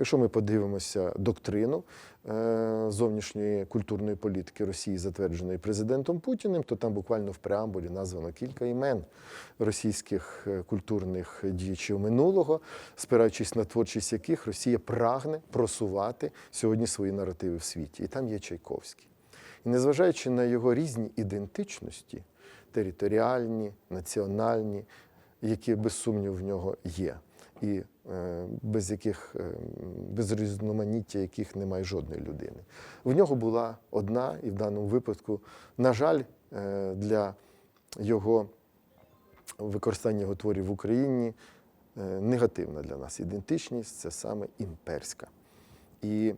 Якщо ми подивимося доктрину е, зовнішньої культурної політики Росії, затвердженої президентом Путіним, то там буквально в преамбулі названо кілька імен російських е, культурних діячів минулого, спираючись на творчість яких Росія прагне просувати сьогодні свої наративи в світі. І там є Чайковський. І незважаючи на його різні ідентичності, територіальні, національні, які без сумніву в нього є, і е, без яких е, без різноманіття яких немає жодної людини. В нього була одна, і в даному випадку, на жаль, е, для його використання його творів в Україні негативна для нас ідентичність це саме імперська. І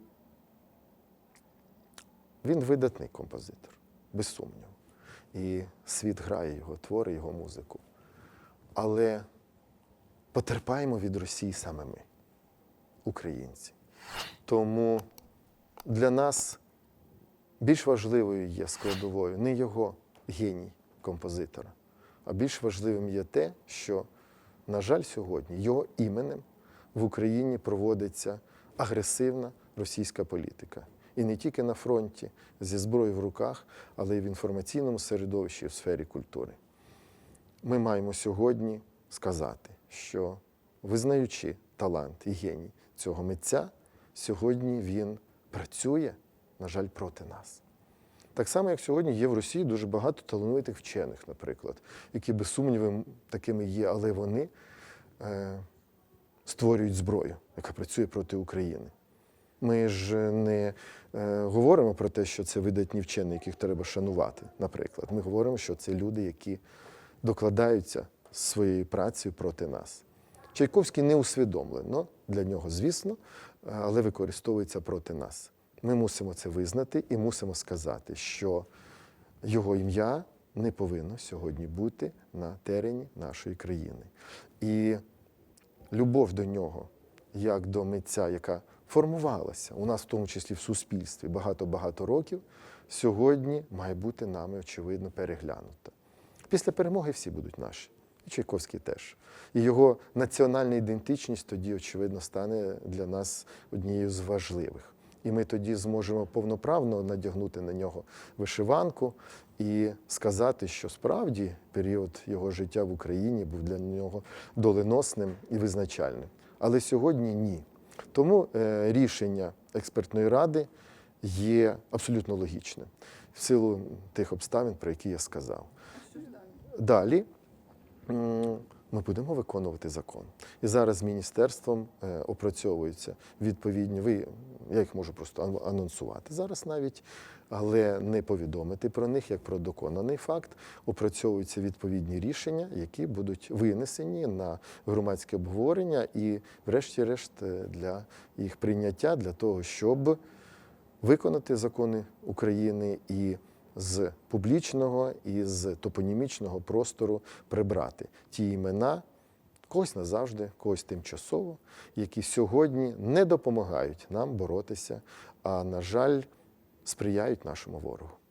він видатний композитор, без сумніву. І світ грає його твори, його музику. Але потерпаємо від Росії саме ми, українці. Тому для нас більш важливою є складовою не його геній композитора, а більш важливим є те, що, на жаль, сьогодні його іменем в Україні проводиться агресивна російська політика. І не тільки на фронті зі зброєю в руках, але й в інформаційному середовищі в сфері культури. Ми маємо сьогодні сказати, що визнаючи талант і геній цього митця, сьогодні він працює, на жаль, проти нас. Так само, як сьогодні є в Росії дуже багато талановитих вчених, наприклад, які без сумніву такими є, але вони е, створюють зброю, яка працює проти України. Ми ж не е, говоримо про те, що це видатні вчені, яких треба шанувати, наприклад. Ми говоримо, що це люди, які докладаються своєю працею проти нас. Чайковський не усвідомлено для нього, звісно, але використовується проти нас. Ми мусимо це визнати і мусимо сказати, що його ім'я не повинно сьогодні бути на терені нашої країни. І любов до нього, як до митця, яка формувалася у нас, в тому числі в суспільстві, багато-багато років, сьогодні має бути нами, очевидно, переглянута. Після перемоги всі будуть наші. І Чайковський теж. І його національна ідентичність тоді, очевидно, стане для нас однією з важливих. І ми тоді зможемо повноправно надягнути на нього вишиванку і сказати, що справді період його життя в Україні був для нього доленосним і визначальним. Але сьогодні ні. Тому е, рішення експертної ради є абсолютно логічним в силу тих обставин, про які я сказав. Далі ми будемо виконувати закон. І зараз з міністерством е, опрацьовуються відповідні. Ви я їх можу просто ан- анонсувати зараз навіть, але не повідомити про них як про доконаний факт. Опрацьовуються відповідні рішення, які будуть винесені на громадське обговорення і, врешті-решт, е, для їх прийняття для того, щоб виконати закони України і з публічного і з топонімічного простору прибрати ті імена, когось назавжди, когось тимчасово, які сьогодні не допомагають нам боротися, а на жаль, сприяють нашому ворогу.